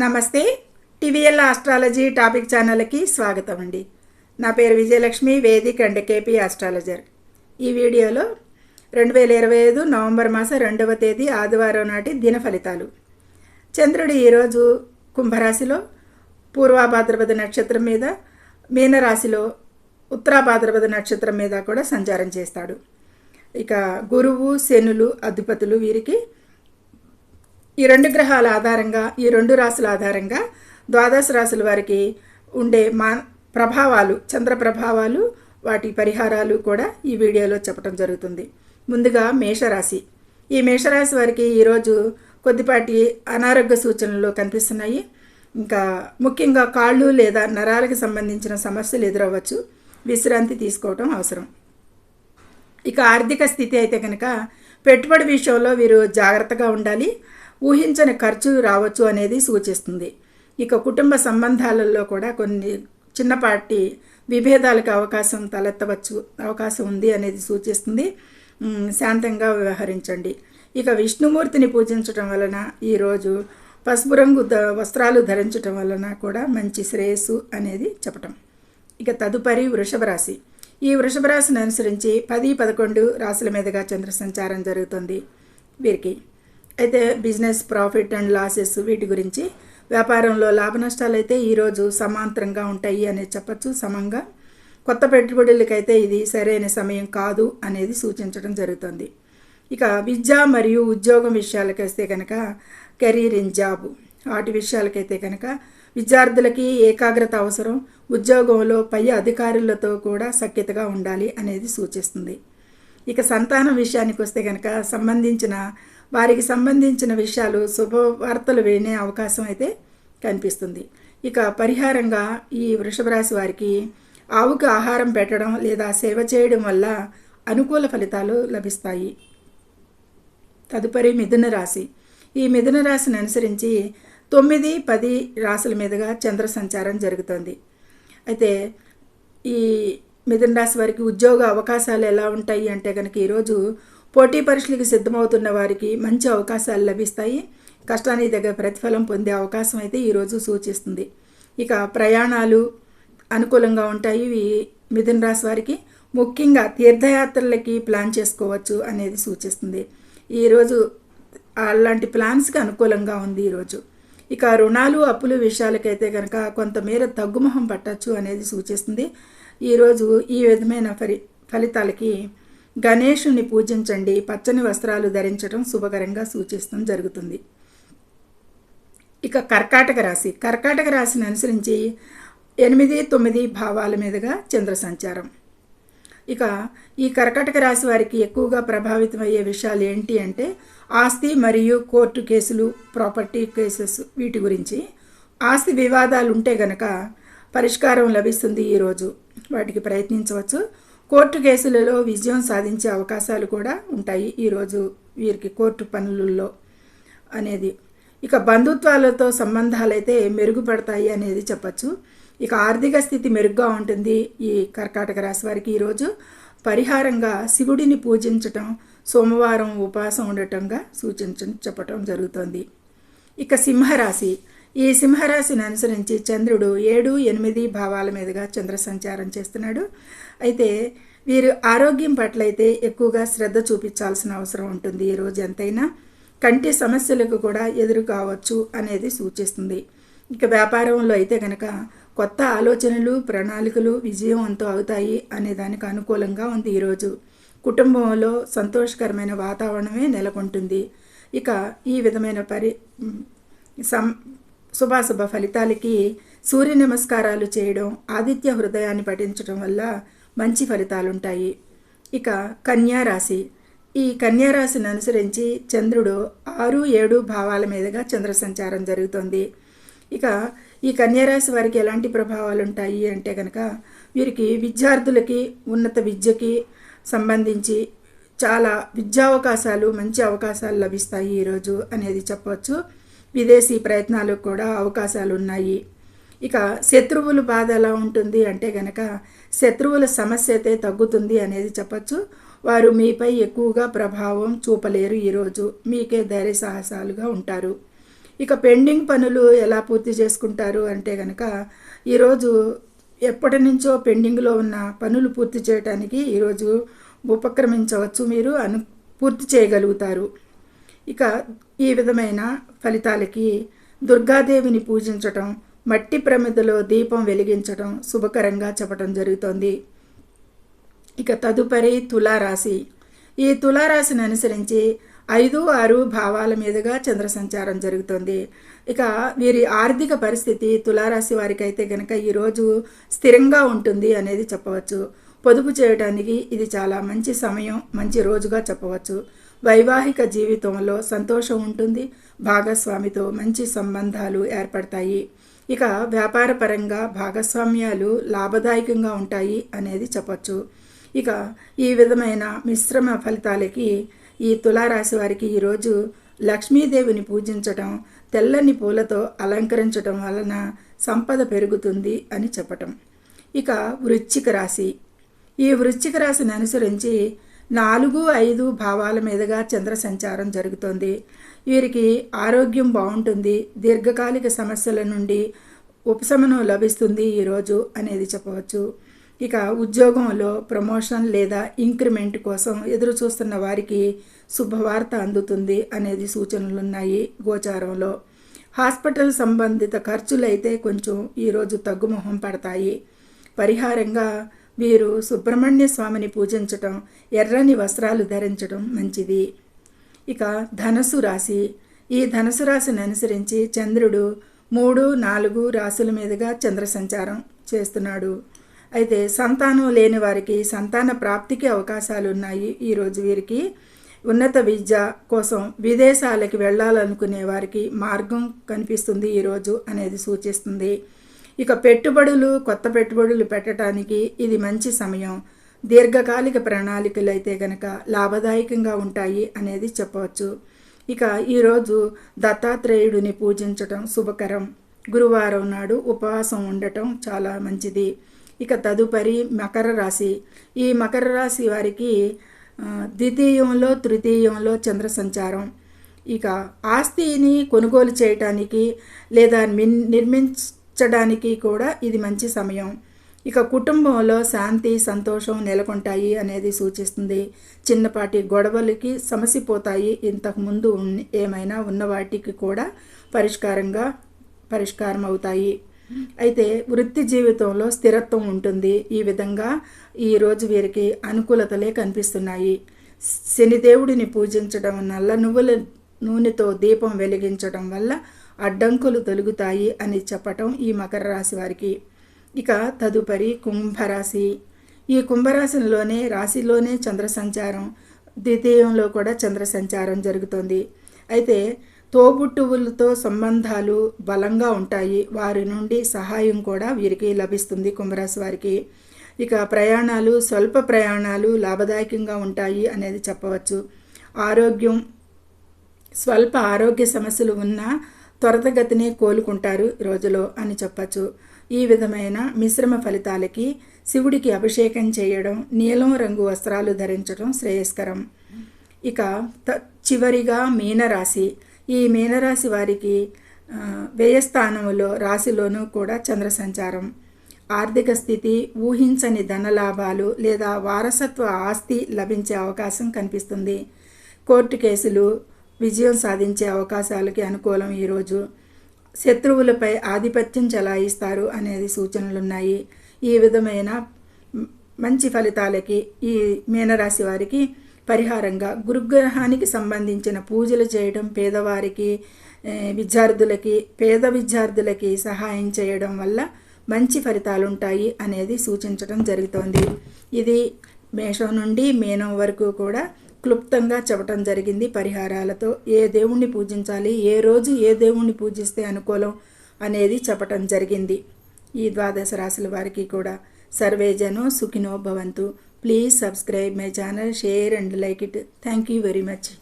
నమస్తే. TVL astrology topic ఛానల్కి స్వాగతం అండి. నా పేరు Vijayalakshmi Vedic and KP astrologer. ఈ వీడియోలో రెండు వేల ఇరవై ఐదు నవంబర్ మాసం రెండవ తేదీ ఆదివారం నాటి దిన ఫలితాలు. చంద్రుడు ఈరోజు కుంభరాశిలో పూర్వాభాద్రపద నక్షత్రం మీద మీనరాశిలో ఉత్తరాభాద్రపద నక్షత్రం మీద కూడా సంచారం చేస్తాడు. ఇక గురువు శనులు అధిపతులు వీరికి ఈ రెండు గ్రహాల ఆధారంగా ఈ రెండు రాశుల ఆధారంగా ద్వాదశ రాశుల వారికి ఉండే మా ప్రభావాలు చంద్ర ప్రభావాలు వాటి పరిహారాలు కూడా ఈ వీడియోలో చెప్పడం జరుగుతుంది. ముందుగా మేషరాశి. ఈ మేషరాశి వారికి ఈరోజు కొద్దిపాటి అనారోగ్య సూచనలు కనిపిస్తున్నాయి. ఇంకా ముఖ్యంగా కాళ్ళు లేదా నరాలకు సంబంధించిన సమస్యలు ఎదురవ్వచ్చు. విశ్రాంతి తీసుకోవటం అవసరం. ఇక ఆర్థిక స్థితి అయితే కనుక పెట్టుబడి విషయంలో వీరు జాగ్రత్తగా ఉండాలి. ఊహించని ఖర్చు రావచ్చు అనేది సూచిస్తుంది. ఇక కుటుంబ సంబంధాలలో కూడా కొన్ని చిన్నపాటి విభేదాలకు అవకాశం తలెత్తవచ్చు అవకాశం ఉంది అనేది సూచిస్తుంది. శాంతంగా వ్యవహరించండి. ఇక విష్ణుమూర్తిని పూజించటం వలన ఈరోజు పసుపు రంగు ద వస్త్రాలు ధరించటం వలన కూడా మంచి శ్రేయస్సు అనేది చెప్పటం. ఇక తదుపరి వృషభ రాశి. ఈ వృషభ రాశిని అనుసరించి పది పదకొండు రాశుల మీదుగా చంద్ర సంచారం జరుగుతుంది. వీరికి అయితే బిజినెస్ ప్రాఫిట్ అండ్ లాసెస్ వీటి గురించి వ్యాపారంలో లాభ నష్టాలు అయితే ఈరోజు సమాంతరంగా ఉంటాయి అనేది చెప్పచ్చు. సమంగా కొత్త పెట్టుబడులకైతే ఇది సరైన సమయం కాదు అనేది సూచించడం జరుగుతుంది. ఇక విద్య మరియు ఉద్యోగం విషయాలకు వస్తే కనుక కెరీర్ ఇన్ జాబ్ వాటి విషయాలకైతే కనుక విద్యార్థులకి ఏకాగ్రత అవసరం ఉద్యోగంలో పై అధికారులతో కూడా సఖ్యతగా ఉండాలి అనేది సూచిస్తుంది. ఇక సంతానం విషయానికి వస్తే కనుక సంబంధించిన వారికి సంబంధించిన విషయాలు శుభవార్తలు వినే అవకాశం అయితే కనిపిస్తుంది. ఇక పరిహారంగా ఈ వృషభ రాశి వారికి ఆవుకు ఆహారం పెట్టడం లేదా సేవ చేయడం వల్ల అనుకూల ఫలితాలు లభిస్తాయి. తదుపరి మిథున రాశి. ఈ మిథున రాశిని అనుసరించి తొమ్మిది పది రాశుల మీదుగా చంద్ర సంచారం జరుగుతుంది. అయితే ఈ మిథున రాశి వారికి ఉద్యోగ అవకాశాలు ఎలా ఉంటాయి అంటే కనుక ఈరోజు పోటీ పరీక్షలకు సిద్ధమవుతున్న వారికి మంచి అవకాశాలు లభిస్తాయి. కష్టానికి దగ్గర ప్రతిఫలం పొందే అవకాశం అయితే ఈరోజు సూచిస్తుంది. ఇక ప్రయాణాలు అనుకూలంగా ఉంటాయి. ఇవి మిథున్ రాశి వారికి ముఖ్యంగా తీర్థయాత్రలకి ప్లాన్ చేసుకోవచ్చు అనేది సూచిస్తుంది. ఈరోజు అలాంటి ప్లాన్స్కి అనుకూలంగా ఉంది ఈరోజు ఇక రుణాలు అప్పులు విషయాలకైతే కనుక కొంతమేర తగ్గుముఖం పట్టచ్చు అనేది సూచిస్తుంది. ఈరోజు ఈ విధమైన ఫలి ఫలితాలకి గణేషుని పూజించండి పచ్చని వస్త్రాలు ధరించడం శుభకరంగా సూచిస్తాం జరుగుతుంది. ఇక కర్కాటక రాశి. కర్కాటక రాశిని అనుసరించి ఎనిమిది తొమ్మిది భావాల మీదుగా చంద్ర సంచారం. ఇక ఈ కర్కాటక రాశి వారికి ఎక్కువగా ప్రభావితమయ్యే విషయాలు ఏంటి అంటే ఆస్తి మరియు కోర్టు కేసులు ప్రాపర్టీ కేసెస్ వీటి గురించి. ఆస్తి వివాదాలు ఉంటే గనక పరిష్కారం లభిస్తుంది ఈరోజు. వాటికి ప్రయత్నించవచ్చు. కోర్టు కేసులలో విజయం సాధించే అవకాశాలు కూడా ఉంటాయి ఈరోజు వీరికి కోర్టు పనులలో అనేది. ఇక బంధుత్వాలతో సంబంధాలైతే మెరుగుపడతాయి అనేది చెప్పచ్చు. ఇక ఆర్థిక స్థితి మెరుగ్గా ఉంటుంది ఈ కర్కాటక రాశి వారికి ఈరోజు పరిహారంగా శివుడిని పూజించటం సోమవారం ఉపవాసం ఉండటంగా సూచించ చెప్పటం జరుగుతుంది. ఇక సింహరాశి ఈ సింహరాశిని అనుసరించి చంద్రుడు ఏడు ఎనిమిది భావాల మీదుగా చంద్ర సంచారం చేస్తున్నాడు. అయితే వీరు ఆరోగ్యం పట్ల అయితే ఎక్కువగా శ్రద్ధ చూపించాల్సిన అవసరం ఉంటుంది. ఈరోజు ఎంతైనా కంటి సమస్యలకు కూడా ఎదురు కావచ్చు అనేది సూచిస్తుంది. ఇక వ్యాపారంలో అయితే కనుక కొత్త ఆలోచనలు ప్రణాళికలు విజయవంతం అవుతాయి అనే దానికి అనుకూలంగా ఉంది ఈరోజు కుటుంబంలో సంతోషకరమైన వాతావరణమే నెలకొంటుంది. ఇక ఈ విధమైన పరి సం శుభాశుభ ఫలితాలకి సూర్య నమస్కారాలు చేయడం ఆదిత్య హృదయాన్ని పఠించడం వల్ల మంచి ఫలితాలుంటాయి. ఇక కన్యారాశి ఈ కన్యారాశిని అనుసరించి చంద్రుడు ఆరు ఏడు భావాల మీదుగా చంద్ర సంచారం జరుగుతుంది. ఇక ఈ కన్యారాశి వారికి ఎలాంటి ప్రభావాలు ఉంటాయి అంటే కనుక వీరికి విద్యార్థులకి ఉన్నత విద్యకి సంబంధించి చాలా విద్యావకాశాలు మంచి అవకాశాలు లభిస్తాయి ఈరోజు అనేది చెప్పవచ్చు. విదేశీ ప్రయత్నాలకు కూడా అవకాశాలు ఉన్నాయి ఇక శత్రువుల బాధ ఎలా ఉంటుంది అంటే గనక శత్రువుల సమస్య అయితే తగ్గుతుంది అనేది చెప్పచ్చు. వారు మీపై ఎక్కువగా ప్రభావం చూపలేరు ఈరోజు. మీకే ధైర్య సాహసాలుగా ఉంటారు. ఇక పెండింగ్ పనులు ఎలా పూర్తి చేసుకుంటారు అంటే కనుక ఈరోజు ఎప్పటి నుంచో పెండింగ్లో ఉన్న పనులు పూర్తి చేయడానికి ఈరోజు ఉపక్రమించవచ్చు మీరు అను పూర్తి చేయగలుగుతారు. ఇక ఈ విధమైన ఫలితాలకి దుర్గాదేవిని పూజించటం మట్టి ప్రమిదలో దీపం వెలిగించటం శుభకరంగా చెప్పటం జరుగుతోంది. ఇక తదుపరి తులారాశి. ఈ తులారాశిని అనుసరించి ఐదు ఆరు భావాల మీదుగా చంద్ర సంచారం జరుగుతుంది. ఇక వీరి ఆర్థిక పరిస్థితి తులారాశి వారికి అయితే గనక ఈరోజు స్థిరంగా ఉంటుంది అనేది చెప్పవచ్చు. పొదుపు చేయడానికి ఇది చాలా మంచి సమయం మంచి రోజుగా చెప్పవచ్చు. వైవాహిక జీవితంలో సంతోషం ఉంటుంది. భాగస్వామితో మంచి సంబంధాలు ఏర్పడతాయి. ఇక వ్యాపారపరంగా భాగస్వామ్యాలు లాభదాయకంగా ఉంటాయి అనేది చెప్పచ్చు. ఇక ఈ విధమైన మిశ్రమ ఫలితాలకి ఈ తులారాశి వారికి ఈరోజు లక్ష్మీదేవిని పూజించటం తెల్లని పూలతో అలంకరించటం వలన సంపద పెరుగుతుంది అని చెప్పటం. ఇక వృశ్చిక రాశి. ఈ వృశ్చిక రాశిని అనుసరించి నాలుగు ఐదు భావాల మీదుగా చంద్ర సంచారం జరుగుతుంది. వీరికి ఆరోగ్యం బాగుంటుంది దీర్ఘకాలిక సమస్యల నుండి ఉపశమనం లభిస్తుంది ఈరోజు అనేది చెప్పవచ్చు. ఇక ఉద్యోగంలో ప్రమోషన్ లేదా ఇంక్రిమెంట్ కోసం ఎదురు చూస్తున్న వారికి శుభవార్త అందుతుంది అనేది సూచనలు ఉన్నాయి గోచారంలో. హాస్పిటల్ సంబంధిత ఖర్చులైతే కొంచెం ఈరోజు తగ్గుముఖం పడతాయి. పరిహారంగా వీరు సుబ్రహ్మణ్య స్వామిని పూజించటం ఎర్రని వస్త్రాలు ధరించడం మంచిది. ఇక ధనసు రాశి. ఈ ధనసు రాశిని అనుసరించి చంద్రుడు మూడు నాలుగు రాశుల మీదుగా చంద్ర సంచారం చేస్తున్నాడు. అయితే సంతానం లేని వారికి సంతాన ప్రాప్తికి అవకాశాలు ఉన్నాయి ఈరోజు వీరికి. ఉన్నత విద్య కోసం విదేశాలకి వెళ్ళాలనుకునే వారికి మార్గం కనిపిస్తుంది ఈరోజు అనేది సూచిస్తుంది. ఇక పెట్టుబడులు కొత్త పెట్టుబడులు పెట్టడానికి ఇది మంచి సమయం. దీర్ఘకాలిక ప్రణాళికలు అయితే గనక లాభదాయకంగా ఉంటాయి అనేది చెప్పవచ్చు. ఇక ఈరోజు దత్తాత్రేయుడిని పూజించటం శుభకరం. గురువారం నాడు ఉపవాసం ఉండటం చాలా మంచిది. ఇక తదుపరి మకర రాశి. ఈ మకర రాశి వారికి ద్వితీయంలో తృతీయంలో చంద్ర సంచారం. ఇక ఆస్తిని కొనుగోలు చేయటానికి లేదా మిన్ నిర్మించడానికి కూడా ఇది మంచి సమయం. ఇక కుటుంబంలో శాంతి సంతోషం నెలకొంటాయి అనేది సూచిస్తుంది. చిన్నపాటి గొడవలకి సమసిపోతాయి. ఇంతకుముందు ఏమైనా ఉన్న వాటికి కూడా పరిష్కారంగా పరిష్కారం అవుతాయి అయితే వృత్తి జీవితంలో స్థిరత్వం ఉంటుంది. ఈ విధంగా ఈరోజు వీరికి అనుకూలతలే కనిపిస్తున్నాయి. శనిదేవుడిని పూజించడం నల్ల నువ్వుల నూనెతో దీపం వెలిగించడం వల్ల అడ్డంకులు తొలుగుతాయి అని చెప్పటం ఈ మకర రాశి వారికి. ఇక తదుపరి కుంభరాశి. ఈ కుంభరాశిలోనే రాశిలోనే చంద్ర సంచారం ద్వితీయంలో కూడా చంద్ర సంచారం జరుగుతుంది. అయితే తోబుట్టువులతో సంబంధాలు బలంగా ఉంటాయి. వారి నుండి సహాయం కూడా వీరికి లభిస్తుంది కుంభరాశి వారికి. ఇక ప్రయాణాలు స్వల్ప ప్రయాణాలు లాభదాయకంగా ఉంటాయి అనేది చెప్పవచ్చు. ఆరోగ్యం స్వల్ప ఆరోగ్య సమస్యలు ఉన్నా త్వరతగతిని కోలుకుంటారు రోజులో అని చెప్పచ్చు. ఈ విధమైన మిశ్రమ ఫలితాలకి శివుడికి అభిషేకం చేయడం నీలం రంగు వస్త్రాలు ధరించడం శ్రేయస్కరం. ఇక త చివరిగా మీనరాశి. ఈ మీనరాశి వారికి వ్యయస్థానంలో రాశిలోనూ కూడా చంద్ర సంచారం ఆర్థిక స్థితి ఊహించని ధనలాభాలు లేదా వారసత్వ ఆస్తి లభించే అవకాశం కనిపిస్తుంది. కోర్టు కేసులు విజయం సాధించే అవకాశాలకి అనుకూలం ఈరోజు శత్రువులపై ఆధిపత్యం చెలాయిస్తారు అనేది సూచనలున్నాయి. ఈ విధమైన మంచి ఫలితాలకి ఈ మీనరాశి వారికి పరిహారంగా గురుగ్రహానికి సంబంధించిన పూజలు చేయడం పేదవారికి విద్యార్థులకి పేద విద్యార్థులకి సహాయం చేయడం వల్ల మంచి ఫలితాలు ఉంటాయి అనేది సూచించడం జరుగుతోంది. ఇది మేషం నుండి మీనం వరకు కూడా క్లుప్తంగా చెప్పటం జరిగింది పరిహారాలతో. ఏ దేవుణ్ణి పూజించాలి? ఏ రోజు ఏ దేవుణ్ణి పూజిస్తే అనుకూలం అనేది చెప్పటం జరిగింది. ఈ ద్వాదశ రాశుల వారికి కూడా సర్వేజనో సుఖినో భవంతు. Please subscribe my channel share and like it. Thank you very much.